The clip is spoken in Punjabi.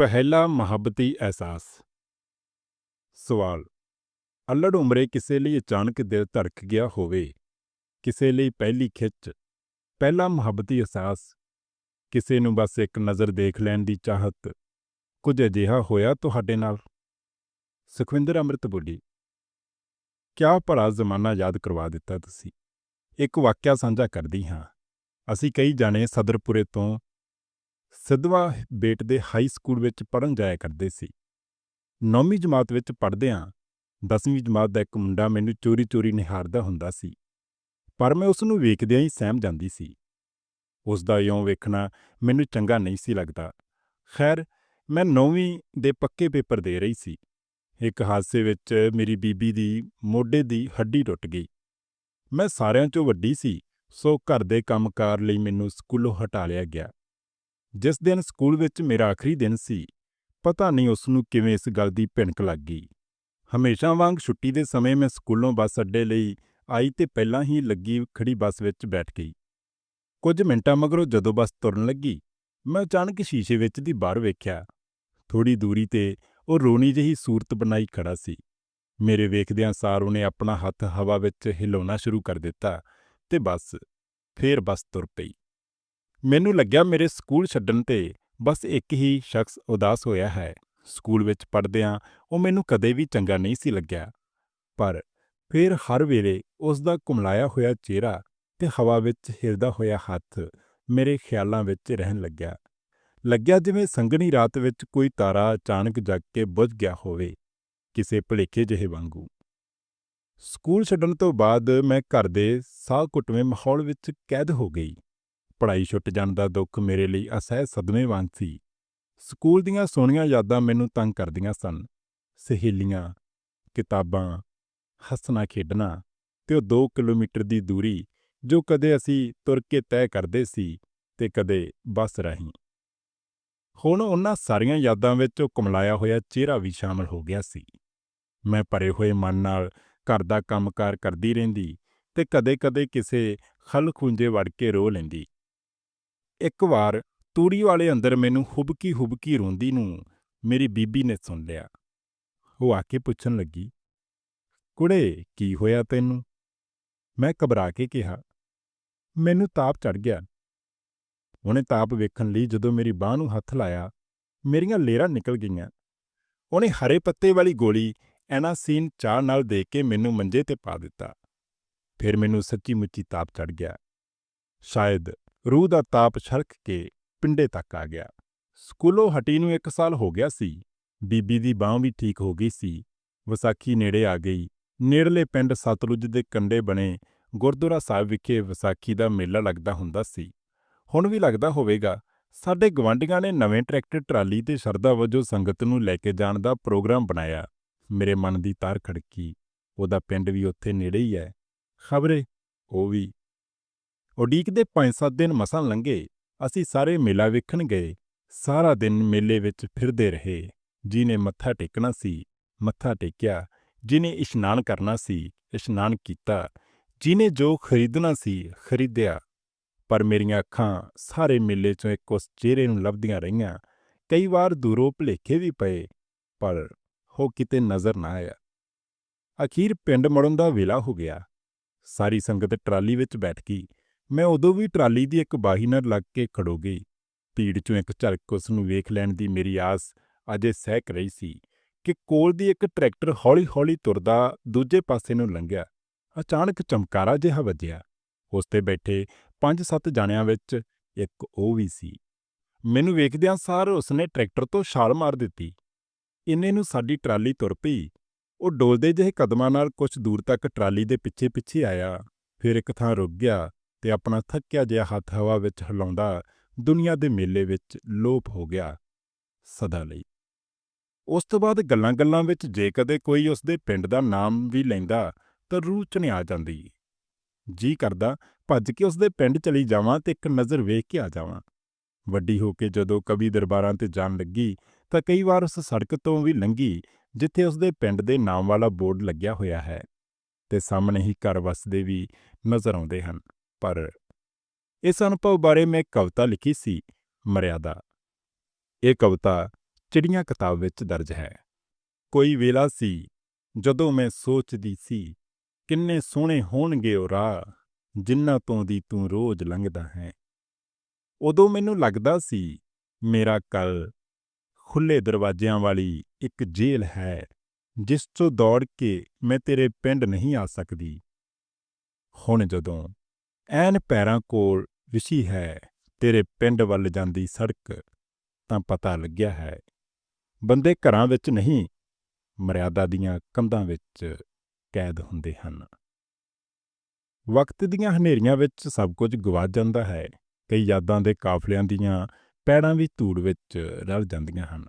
ਪਹਿਲਾ ਮੁਹੱਬਤੀ ਅਹਿਸਾਸ। ਸਵਾਲ ਅਲੜ ਉਮਰੇ ਕਿਸੇ ਲਈ ਅਚਾਨਕ ਦਿਲ ਧੜਕ ਗਿਆ ਹੋਵੇ, ਕਿਸੇ ਲਈ ਪਹਿਲੀ ਖਿੱਚ। ਪਹਿਲਾ ਮੁਹੱਬਤੀ ਅਹਿਸਾਸ ਕਿਸੇ ਨੂੰ ਬਸ ਇੱਕ ਨਜ਼ਰ ਦੇਖ ਲੈਣ ਦੀ ਚਾਹਤ, ਕੁਝ ਅਜਿਹਾ ਹੋਇਆ ਤੁਹਾਡੇ ਨਾਲ? ਸੁਖਵਿੰਦਰ ਅੰਮ੍ਰਿਤ ਬੋਲੀ ਕਿਆ ਭਲਾ ਜ਼ਮਾਨਾ ਯਾਦ ਕਰਵਾ ਦਿੱਤਾ ਤੁਸੀਂ? ਇੱਕ ਵਾਕਿਆ ਸਾਂਝਾ ਕਰਦੀ ਹਾਂ। ਅਸੀਂ ਕਈ ਜਾਣੇ ਸਦਰਪੁਰੇ ਤੋਂ ਸਿੱਧਵਾ ਬੇਟ ਦੇ ਹਾਈ ਸਕੂਲ ਵਿੱਚ ਪੜ੍ਹਨ ਜਾਇਆ ਕਰਦੇ ਸੀ। ਨੌਵੀਂ ਜਮਾਤ ਵਿੱਚ ਪੜ੍ਹਦਿਆਂ ਦਸਵੀਂ ਜਮਾਤ ਦਾ ਇੱਕ ਮੁੰਡਾ ਮੈਨੂੰ ਚੋਰੀ-ਚੋਰੀ ਨਿਹਾਰਦਾ ਹੁੰਦਾ ਸੀ। ਪਰ ਮੈਂ ਉਸ ਨੂੰ ਵੇਖਦਿਆਂ ਹੀ ਸਹਿਮ ਜਾਂਦੀ ਸੀ। ਉਸ ਦਾ ਇਉਂ ਵੇਖਣਾ ਮੈਨੂੰ ਚੰਗਾ ਨਹੀਂ ਸੀ ਲੱਗਦਾ। ਖੈਰ, ਮੈਂ ਨੌਵੀਂ ਦੇ ਪੱਕੇ ਪੇਪਰ ਦੇ ਰਹੀ ਸੀ। ਇੱਕ ਹਾਦਸੇ ਵਿੱਚ ਮੇਰੀ ਬੀਬੀ ਦੀ ਮੋਢੇ ਦੀ ਹੱਡੀ ਟੁੱਟ ਗਈ। ਮੈਂ ਸਾਰਿਆਂ 'ਚੋਂ ਵੱਡੀ ਸੀ, ਸੋ ਘਰ ਦੇ ਕੰਮਕਾਰ ਲਈ ਮੈਨੂੰ ਸਕੂਲੋਂ ਹਟਾ ਲਿਆ ਗਿਆ। ਜਿਸ ਦਿਨ ਸਕੂਲ ਵਿੱਚ ਮੇਰਾ ਆਖਰੀ ਦਿਨ ਸੀ, ਪਤਾ ਨਹੀਂ ਉਸ ਨੂੰ ਕਿਵੇਂ ਇਸ ਗੱਲ ਦੀ ਭਿਣਕ ਲੱਗ ਗਈ। ਹਮੇਸ਼ਾ ਵਾਂਗ ਛੁੱਟੀ ਦੇ ਸਮੇਂ ਮੈਂ ਸਕੂਲੋਂ ਬੱਸ ਅੱਡੇ ਲਈ ਆਈ ਤੇ ਪਹਿਲਾਂ ਹੀ ਲੱਗੀ ਖੜੀ ਬੱਸ ਵਿੱਚ ਬੈਠ ਗਈ। ਕੁਝ ਮਿੰਟਾਂ ਮਗਰੋਂ ਜਦੋਂ ਬੱਸ ਤੁਰਨ ਲੱਗੀ, ਮੈਂ ਅਚਾਨਕ ਸ਼ੀਸ਼ੇ ਵਿੱਚ ਦੀ ਬਾਹਰ ਵੇਖਿਆ। ਥੋੜੀ ਦੂਰੀ ਤੇ ਉਹ ਰੋਣੀ ਜਿਹੀ ਸੂਰਤ ਬਣਾਈ ਖੜਾ ਸੀ। ਮੇਰੇ ਵੇਖਦਿਆਂ ਸਾਰ ਉਹਨੇ ਆਪਣਾ ਹੱਥ ਹਵਾ ਵਿੱਚ ਹਿਲਾਉਣਾ ਸ਼ੁਰੂ ਕਰ ਦਿੱਤਾ ਤੇ ਬਸ, ਫੇਰ ਬਸ ਤੁਰ ਪਈ। ਮੈਨੂੰ ਲੱਗਿਆ ਮੇਰੇ ਸਕੂਲ ਛੱਡਣ ਤੇ ਬਸ ਇੱਕ ਹੀ ਸ਼ਖਸ ਉਦਾਸ ਹੋਇਆ ਹੈ। ਸਕੂਲ ਵਿੱਚ ਪੜ੍ਹਦਿਆਂ ਉਹ ਮੈਨੂੰ ਕਦੇ ਵੀ ਚੰਗਾ ਨਹੀਂ ਸੀ ਲੱਗਿਆ। ਪਰ ਫਿਰ ਹਰ ਵੇਲੇ ਉਸ ਦਾ ਕੁਮਲਾਇਆ ਹੋਇਆ ਚਿਹਰਾ ਤੇ ਹਵਾ ਵਿੱਚ ਹਿਰਦਾ ਹੋਇਆ ਹੱਥ ਮੇਰੇ ਖਿਆਲਾਂ ਵਿੱਚ ਰਹਿਣ ਲੱਗਿਆ। ਲੱਗਿਆ ਜਿਵੇਂ ਸੰਗਣੀ ਰਾਤ ਵਿੱਚ ਕੋਈ ਤਾਰਾ ਅਚਾਨਕ ਜਗ ਕੇ ਬੁਝ ਗਿਆ ਹੋਵੇ, ਕਿਸੇ ਭਲੇਖੇ ਜਿਹੇ ਵਾਂਗੂ। ਸਕੂਲ ਛੱਡਣ ਤੋਂ ਬਾਅਦ ਮੈਂ ਘਰ ਦੇ ਸਾਹ ਘੁੱਟਵੇਂ ਮਾਹੌਲ ਵਿੱਚ ਕੈਦ ਹੋ ਗਈ। ਪੜ੍ਹਾਈ ਛੁੱਟ ਜਾਣ ਦਾ ਦੁੱਖ ਮੇਰੇ ਲਈ ਅਸਹਿ ਸਦਮੇ ਵਾਂਗ ਸੀ। ਸਕੂਲ ਦੀਆਂ ਸੋਹਣੀਆਂ ਯਾਦਾਂ ਮੈਨੂੰ ਤੰਗ ਕਰਦੀਆਂ ਸਨ। ਸਹੇਲੀਆਂ, ਕਿਤਾਬਾਂ, ਹੱਸਣਾ ਖੇਡਣਾ ਤੇ ਉਹ 2 ਕਿਲੋਮੀਟਰ ਦੀ ਦੂਰੀ ਜੋ ਕਦੇ ਅਸੀਂ ਤੁਰ ਕੇ ਤੈਅ ਕਰਦੇ ਸੀ ਤੇ ਕਦੇ ਬੱਸ ਰਾਹੀਂ। ਹੁਣ ਉਹਨਾਂ ਸਾਰੀਆਂ ਯਾਦਾਂ ਵਿੱਚ ਉਹ ਕਮਲਾਇਆ ਹੋਇਆ ਚਿਹਰਾ ਵੀ ਸ਼ਾਮਲ ਹੋ ਗਿਆ ਸੀ। ਮੈਂ ਭਰੇ ਹੋਏ ਮਨ ਨਾਲ ਘਰ ਦਾ ਕੰਮਕਾਰ ਕਰਦੀ ਰਹਿੰਦੀ ਤੇ ਕਦੇ-ਕਦੇ ਕਿਸੇ ਖਲ ਖੁੰਝੇ ਵੜ ਕੇ ਰੋ ਲੈਂਦੀ। ਇੱਕ ਵਾਰ ਤੂੜੀ ਵਾਲੇ ਅੰਦਰ ਮੈਨੂੰ ਹੁਬਕੀ ਹੁਬਕੀ ਰੋਂਦੀ ਨੂੰ ਮੇਰੀ ਬੀਬੀ ਨੇ ਸੁਣ ਲਿਆ। ਉਹ ਆ ਕੇ ਪੁੱਛਣ ਲੱਗੀ, ਕੁੜੇ, ਕੀ ਹੋਇਆ ਤੈਨੂੰ? ਮੈਂ ਘਬਰਾ ਕੇ ਕਿਹਾ, ਮੈਨੂੰ ਤਾਪ ਚੜ ਗਿਆ। ਉਹਨੇ ਤਾਪ ਵੇਖਣ ਲਈ ਜਦੋਂ ਮੇਰੀ ਬਾਹ ਨੂੰ ਹੱਥ ਲਾਇਆ, ਮੇਰੀਆਂ ਲੇਰਾਂ ਨਿਕਲ ਗਈਆਂ। ਉਹਨੇ ਹਰੇ ਪੱਤੇ ਵਾਲੀ ਗੋਲੀ ਐਨਾਸੀਨ ਚਾਹ ਨਾਲ ਦੇ ਕੇ ਮੈਨੂੰ ਮੰਜੇ ਤੇ ਪਾ ਦਿੱਤਾ। ਫਿਰ ਮੈਨੂੰ ਸੱਚੀ ਮੁੱਚੀ ਤਾਪ ਚੜ ਗਿਆ। ਸ਼ਾਇਦ ਰੂਹ ਦਾ ਤਾਪ ਛਲਕ ਕੇ ਪਿੰਡੇ ਤੱਕ ਆ ਗਿਆ। ਸਕੂਲੋਂ ਹਟੀ ਨੂੰ ਇੱਕ ਸਾਲ ਹੋ ਗਿਆ ਸੀ। ਬੀਬੀ ਦੀ ਬਾਹ ਵੀ ਠੀਕ ਹੋ ਗਈ ਸੀ। ਵਿਸਾਖੀ ਨੇੜੇ ਆ ਗਈ। ਨੇੜਲੇ ਪਿੰਡ ਸਤਲੁਜ ਦੇ ਕੰਢੇ ਬਣੇ ਗੁਰਦੁਆਰਾ ਸਾਹਿਬ ਵਿਖੇ ਵਿਸਾਖੀ ਦਾ ਮੇਲਾ ਲੱਗਦਾ ਹੁੰਦਾ ਸੀ। ਹੁਣ ਵੀ ਲੱਗਦਾ ਹੋਵੇਗਾ, ਸਾਡੇ ਗਵਾਂਢੀਆਂ ਨੇ ਨਵੇਂ ਟਰੈਕਟਰ, ਟਰਾਲੀ ਤੇ ਸ਼ਰਧਾ ਵਜੋਂ ਸੰਗਤ ਨੂੰ ਲੈ ਕੇ ਜਾਣ ਦਾ ਪ੍ਰੋਗਰਾਮ ਬਣਾਇਆ। ਮੇਰੇ ਮਨ ਦੀ ਤਾਰ ਖੜਕੀ। ਉਹਦਾ ਪਿੰਡ ਵੀ ਉੱਥੇ ਨੇੜੇ ਹੀ ਹੈ। ਖਬਰੇ, ਉਹ ਵੀ ਉਡੀਕ ਦੇ 5-7 ਦਿਨ ਮਸਾਂ ਲੰਘੇ, ਅਸੀਂ ਸਾਰੇ ਮੇਲਾ ਵੇਖਣ ਗਏ। ਸਾਰਾ ਦਿਨ ਮੇਲੇ ਵਿੱਚ ਫਿਰਦੇ ਰਹੇ। ਜਿਨੇ ਮੱਥਾ ਟੇਕਣਾ ਸੀ, ਮੱਥਾ ਟੇਕਿਆ। ਜਿਨੇ ਇਸ਼ਨਾਨ ਕਰਨਾ ਸੀ, ਇਸ਼ਨਾਨ ਕੀਤਾ। ਜਿਨੇ ਜੋ ਖਰੀਦਣਾ ਸੀ, ਖਰੀਦਿਆ। ਪਰ ਮੇਰੀਆਂ ਅੱਖਾਂ ਸਾਰੇ ਮੇਲੇ 'ਚੋਂ ਇੱਕ ਉਸ ਚਿਹਰੇ ਨੂੰ ਲੱਭਦੀਆਂ ਰਹੀਆਂ। ਕਈ ਵਾਰ ਦੂਰੋਂ ਭਲੇਖੇ ਵੀ ਪਏ, ਪਰ ਉਹ ਕਿਤੇ ਨਜ਼ਰ ਨਾ ਆਇਆ। ਅਖੀਰ ਪਿੰਡ ਮੜਨ ਦਾ ਵੇਲਾ ਹੋ ਗਿਆ। ਸਾਰੀ ਸੰਗਤ ਟਰਾਲੀ ਵਿੱਚ ਬੈਠ ਗਈ। ਮੈਂ ਉਦੋਂ ਵੀ ਟਰਾਲੀ ਦੀ ਇੱਕ ਬਾਹੀ ਨਾਲ ਲੱਗ ਕੇ ਖੜੋ ਗਈ। ਭੀੜ 'ਚੋਂ ਇੱਕ ਝਲਕ ਉਸ ਨੂੰ ਵੇਖ ਲੈਣ ਦੀ ਮੇਰੀ ਆਸ ਅਜੇ ਸਹਿਕ ਰਹੀ ਸੀ ਕਿ ਕੋਲ ਦੀ ਇੱਕ ਟਰੈਕਟਰ ਹੌਲੀ-ਹੌਲੀ ਤੁਰਦਾ ਦੂਜੇ ਪਾਸੇ ਨੂੰ ਲੰਘਿਆ। ਅਚਾਨਕ ਚਮਕਾਰਾ ਜਿਹਾ ਵੱਜਿਆ। ਉਸ ਤੇ ਬੈਠੇ 5-7 ਜਾਣਿਆਂ ਵਿੱਚ ਇੱਕ ਉਹ ਵੀ ਸੀ। ਮੈਨੂੰ ਵੇਖਦਿਆਂ ਸਾਰ ਉਸਨੇ ਟਰੈਕਟਰ ਤੋਂ ਛਾਲ ਮਾਰ ਦਿੱਤੀ। ਇੰਨੇ ਨੂੰ ਸਾਡੀ ਟਰਾਲੀ ਤੁਰ ਪਈ। ਉਹ ਡੋਲਦੇ ਜਿਹੇ ਕਦਮਾਂ ਨਾਲ ਕੁਝ ਦੂਰ ਤੱਕ ਟਰਾਲੀ ਦੇ ਪਿੱਛੇ-ਪਿੱਛੇ ਆਇਆ। ਫਿਰ ਇੱਕ ਥਾਂ ਰੁਕ ਗਿਆ। ਤੇ ਆਪਣਾ ਥੱਕਿਆ ਜਿਹਾ ਹੱਥ ਹਵਾ ਵਿੱਚ ਹਿਲਾਉਂਦਾ ਦੁਨੀਆ ਦੇ ਮੇਲੇ ਵਿੱਚ ਲੋਪ ਹੋ ਗਿਆ ਸਦਾ ਲਈ। ਉਸ ਤੋਂ ਬਾਅਦ ਗੱਲਾਂ-ਗੱਲਾਂ ਵਿੱਚ ਜੇ ਕਦੇ ਕੋਈ ਉਸ ਦੇ ਪਿੰਡ ਦਾ ਨਾਮ ਵੀ ਲੈਂਦਾ ਤਾਂ ਰੂਹ ਚਨਿਆ ਜਾਂਦੀ। ਜੀ ਕਰਦਾ, ਭੱਜ ਕੇ ਉਸ ਦੇ ਪਿੰਡ ਚਲੀ ਜਾਵਾਂ ਤੇ ਇੱਕ ਨਜ਼ਰ ਵੇਖ ਕੇ ਆ ਜਾਵਾਂ। ਵੱਡੀ ਹੋ ਕੇ ਜਦੋਂ ਕਵੀ ਦਰਬਾਰਾਂ ਤੇ ਜਾਣ ਲੱਗੀ ਤਾਂ ਕਈ ਵਾਰ ਉਸ ਸੜਕ ਤੋਂ ਵੀ ਲੰਘੀ ਜਿੱਥੇ ਉਸ ਦੇ ਪਿੰਡ ਦੇ ਨਾਮ ਵਾਲਾ ਬੋਰਡ ਲੱਗਿਆ ਹੋਇਆ ਹੈ ਤੇ ਸਾਹਮਣੇ ਹੀ ਘਰ ਵਸਦੇ ਵੀ ਨਜ਼ਰ ਆਉਂਦੇ ਹਨ। ਪਰ ਇਸ ਅਨੁਭਵ ਬਾਰੇ ਮੈਂ ਕਵਿਤਾ ਲਿਖੀ ਸੀ, ਮਰਿਆਦਾ। ਇਹ ਕਵਿਤਾ ਚਿੜੀਆਂ ਕਿਤਾਬ ਵਿੱਚ ਦਰਜ ਹੈ। ਕੋਈ ਵੇਲਾ ਸੀ, ਜਦੋਂ ਮੈਂ ਸੋਚਦੀ ਸੀ, ਕਿੰਨੇ ਸੋਹਣੇ ਹੋਣਗੇ ਉਹ ਰਾਹ ਜਿਨ੍ਹਾਂ ਤੋਂ ਦੀ ਤੂੰ ਰੋਜ਼ ਲੰਘਦਾ ਹੈ। ਉਦੋਂ ਮੈਨੂੰ ਲੱਗਦਾ ਸੀ, ਮੇਰਾ ਕੱਲ ਖੁੱਲੇ ਦਰਵਾਜ਼ਿਆਂ ਵਾਲੀ ਇੱਕ ਜੇਲ੍ਹ ਹੈ, ਜਿਸ ਤੋਂ ਦੌੜ ਕੇ ਮੈਂ ਤੇਰੇ ਪਿੰਡ ਨਹੀਂ ਆ ਸਕਦੀ। ਹੁਣ ਜਦੋਂ ਐਨ ਪੈਰਾਂ ਕੋਲ ਵਿਸ਼ੀ ਹੈ, ਤੇਰੇ ਪਿੰਡ ਵੱਲ ਜਾਂਦੀ ਸੜਕ, ਤਾਂ ਪਤਾ ਲੱਗਿਆ ਹੈ। ਬੰਦੇ ਘਰਾਂ ਵਿੱਚ ਨਹੀਂ, ਮਰਿਆਦਾ ਦੀਆਂ ਕੰਧਾਂ ਵਿੱਚ ਕੈਦ ਹੁੰਦੇ ਹਨ। ਵਕਤ ਦੀਆਂ ਹਨੇਰੀਆਂ ਵਿੱਚ ਸਭ ਕੁਝ ਗਵਾਚ ਜਾਂਦਾ ਹੈ। ਕਈ ਯਾਦਾਂ ਦੇ ਕਾਫਲਿਆਂ ਦੀਆਂ ਪੈੜਾਂ ਵੀ ਧੂੜ ਵਿੱਚ ਰਲ ਜਾਂਦੀਆਂ ਹਨ।